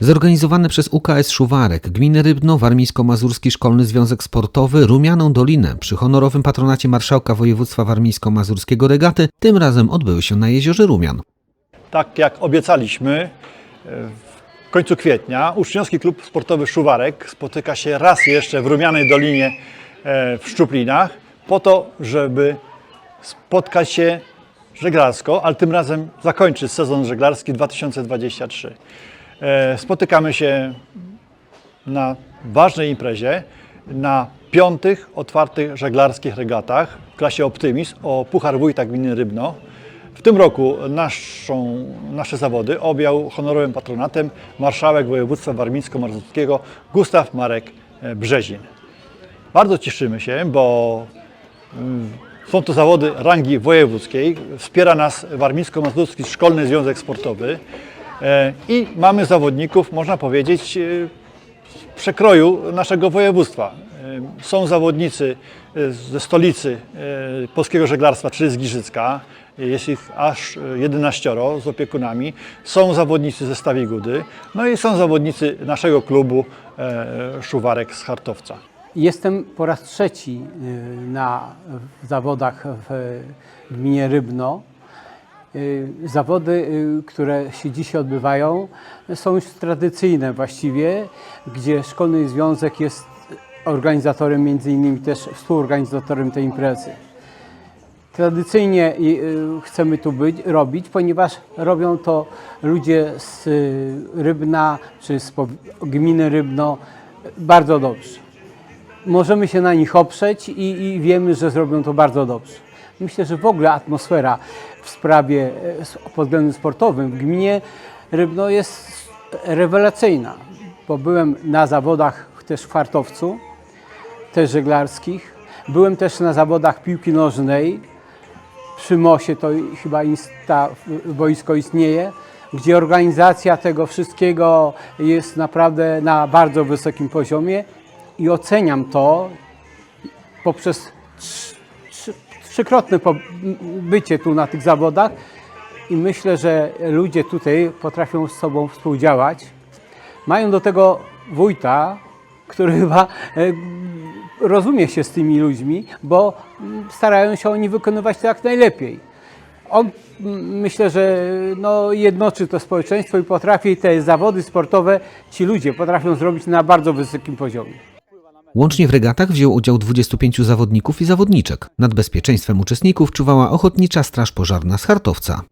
Zorganizowany przez UKS Szuwarek, Gminy Rybno, Warmińsko-Mazurski Szkolny Związek Sportowy Rumianą Dolinę przy honorowym patronacie Marszałka Województwa Warmińsko-Mazurskiego Regaty tym razem odbyły się na jeziorze Rumian. Tak jak obiecaliśmy, e, w końcu kwietnia Uczniowski Klub Sportowy Szuwarek spotyka się raz jeszcze w Rumianej Dolinie e, w Szczuplinach po to, żeby spotkać się żeglarsko, ale tym razem zakończyć sezon żeglarski 2023. E, Spotykamy się na ważnej imprezie, na piątych otwartych żeglarskich regatach w klasie Optymizm o Puchar Wójta Gminy Rybno. W tym roku naszą, nasze zawody objął honorowym patronatem marszałek województwa warmińsko-mazurskiego Gustaw Marek e, Brzezin. Bardzo cieszymy się, bo mm, są to zawody rangi wojewódzkiej. Wspiera nas Warmińsko-Mazurski Szkolny Związek Sportowy i mamy zawodników, można powiedzieć, e, przekroju naszego województwa. E, Są zawodnicy e, ze stolicy e, polskiego żeglarstwa, czyli z Giżycka. Jest ich aż 11 z opiekunami. Są zawodnicy ze Stawi Gudy. No i są zawodnicy naszego klubu e, Szuwarek z Hartowca. Jestem po raz trzeci na zawodach w gminie Rybno. Y, Zawody, y, które się dzisiaj odbywają, są już tradycyjne właściwie, gdzie Szkolny Związek jest organizatorem, między innymi też współorganizatorem tej imprezy. Tradycyjnie y, chcemy tu być, robić, ponieważ robią to ludzie z Rybna czy z gminy Rybno bardzo dobrze możemy się na nich oprzeć i, i wiemy, że zrobią to bardzo dobrze. Myślę, że w ogóle atmosfera w sprawie e, pod względem sportowym w gminie Rybno jest rewelacyjna, bo byłem na zawodach też w Kwartowcu, też żeglarskich. Byłem też na zawodach piłki nożnej. Przy Mosie to chyba insta, boisko istnieje, gdzie organizacja tego wszystkiego jest naprawdę na bardzo wysokim poziomie i oceniam to poprzez trzykrotne bycie tu na tych zawodach i myślę, że ludzie tutaj potrafią z sobą współdziałać. Mają do tego wójta, który chyba e, rozumie się z tymi ludźmi, bo starają się oni wykonywać to jak najlepiej. On myślę, że no, jednoczy to społeczeństwo i potrafi te zawody sportowe, ci ludzie potrafią zrobić na bardzo wysokim poziomie. Łącznie w regatach wziął udział 25 zawodników i zawodniczek. Nad bezpieczeństwem uczestników czuwała Ochotnicza Straż Pożarna z Hartowca.